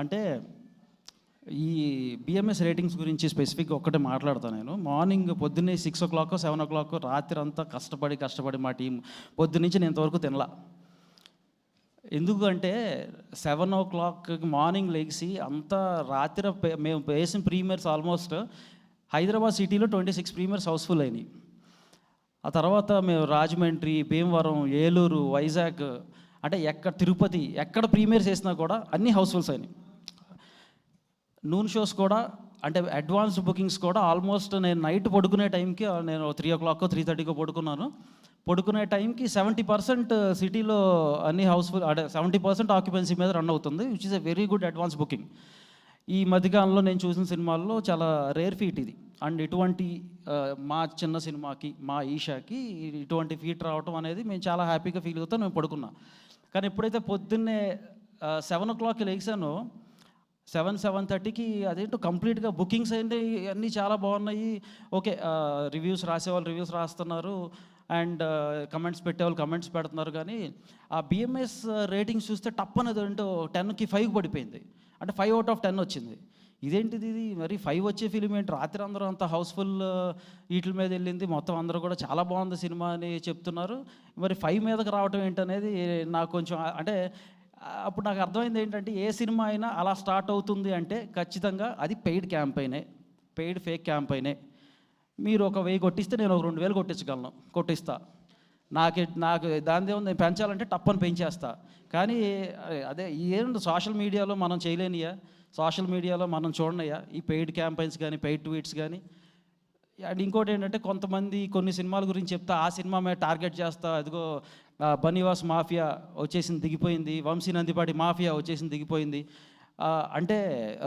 అంటే ఈ BMS ratings గురించి స్పెసిఫిక్గా ఒక్కటే మాట్లాడతాను నేను. మార్నింగ్ పొద్దున్నే six o'clock seven o'clock రాత్రి అంతా కష్టపడి కష్టపడి మా టీం పొద్దున్నుంచి నేను ఇంతవరకు తినలా. ఎందుకు అంటే సెవెన్ ఓ క్లాక్ మార్నింగ్ లెగిసి అంతా రాత్రి పే- మేము వేసిన ప్రీమియర్స్ ఆల్మోస్ట్ హైదరాబాద్ సిటీలో ట్వంటీ సిక్స్ ప్రీమియర్స్ హౌస్ఫుల్ అయినాయి. ఆ తర్వాత మేము రాజమండ్రి భీమవరం ఏలూరు వైజాగ్ అంటే ఎక్కడ తిరుపతి ఎక్కడ ప్రీమియర్స్ వేసినా కూడా అన్ని హౌస్ఫుల్స్ అయినాయి. నూన్ షోస్ కూడా అంటే అడ్వాన్స్డ్ బుకింగ్స్ కూడా ఆల్మోస్ట్ నేను నైట్ పడుకునే టైంకి నేను త్రీ ఓ క్లాక్ త్రీ థర్టీకో పడుకున్నాను. పడుకునే టైంకి సెవెంటీ పర్సెంట్ సిటీలో అన్ని హౌస్ఫుల్ అంటే సెవెంటీ పర్సెంట్ ఆక్యుపెన్సీ మీద రన్ అవుతుంది which is a very good advance booking ఈ మధ్యకాలంలో నేను చూసిన సినిమాల్లో చాలా రేర్ ఫీట్ ఇది. అండ్ ఇటువంటి మా చిన్న సినిమాకి మా ఈషాకి ఇటువంటి ఫీట్ రావటం అనేది మేము చాలా హ్యాపీగా ఫీల్ అవుతాం మేము పడుకున్నాం. కానీ ఎప్పుడైతే పొద్దున్నే సెవెన్ ఓ క్లాక్కి లేచానో సెవెన్ సెవెన్ థర్టీకి అదేంటో కంప్లీట్గా బుకింగ్స్ అయింది అన్నీ చాలా బాగున్నాయి. ఓకే రివ్యూస్ రాసేవాళ్ళు రివ్యూస్ రాస్తున్నారు. అండ్ కమెంట్స్ పెట్టేవాళ్ళు కమెంట్స్ పెడుతున్నారు. కానీ ఆ బిఎంఎస్ రేటింగ్స్ చూస్తే టప్ అనేది ఏంటో టెన్కి ఫైవ్ పడిపోయింది. అంటే ఫైవ్ అవుట్ ఆఫ్ టెన్ వచ్చింది. ఇదేంటిది ఇది? మరి ఫైవ్ వచ్చే ఫిలిం ఏంటి? రాత్రి అందరూ అంత హౌస్ఫుల్ వీటి మీద వెళ్ళింది. మొత్తం అందరూ కూడా చాలా బాగుంది సినిమా అని చెప్తున్నారు. మరి ఫైవ్ మీదకి రావటం ఏంటనేది నాకు కొంచెం అంటే అప్పుడు నాకు అర్థమైంది ఏంటంటే ఏ సినిమా అయినా అలా స్టార్ట్ అవుతుంది అంటే ఖచ్చితంగా అది పెయిడ్ క్యాంపైనే పెయిడ్ ఫేక్ క్యాంపైనే మీరు ఒక వెయ్యి కొట్టిస్తే నేను ఒక రెండు వేలు కొట్టించగలను కొట్టిస్తా. నాకు నాకు దాని ఉంది నేను పెంచాలంటే టప్పని పెంచేస్తా. కానీ అదే- అదే ఏంటి సోషల్ మీడియాలో మనం చేయలేనియా? సోషల్ మీడియాలో మనం చూడనయ్యా ఈ పెయిడ్ క్యాంపైన్స్ కానీ పెయిడ్ ట్వీట్స్ కానీ అండ్ ఇంకోటి ఏంటంటే కొంతమంది కొన్ని సినిమాల గురించి చెప్తా ఆ సినిమా మీద టార్గెట్ చేస్తా అదిగో బనీవాస్ మాఫియా వచ్చేసింది దిగిపోయింది. వంశీ నందిపాటి మాఫియా వచ్చేసింది దిగిపోయింది. అంటే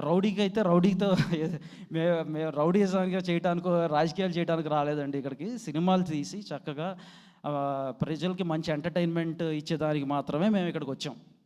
రౌడీకి అయితే రౌడీతో మే మేము రౌడీజంగా చేయడానికి రాజకీయాలు చేయడానికి రాలేదండి ఇక్కడికి. సినిమాలు తీసి చక్కగా ప్రజలకి మంచి ఎంటర్టైన్మెంట్ ఇచ్చేదానికి మాత్రమే మేము ఇక్కడికి వచ్చాం.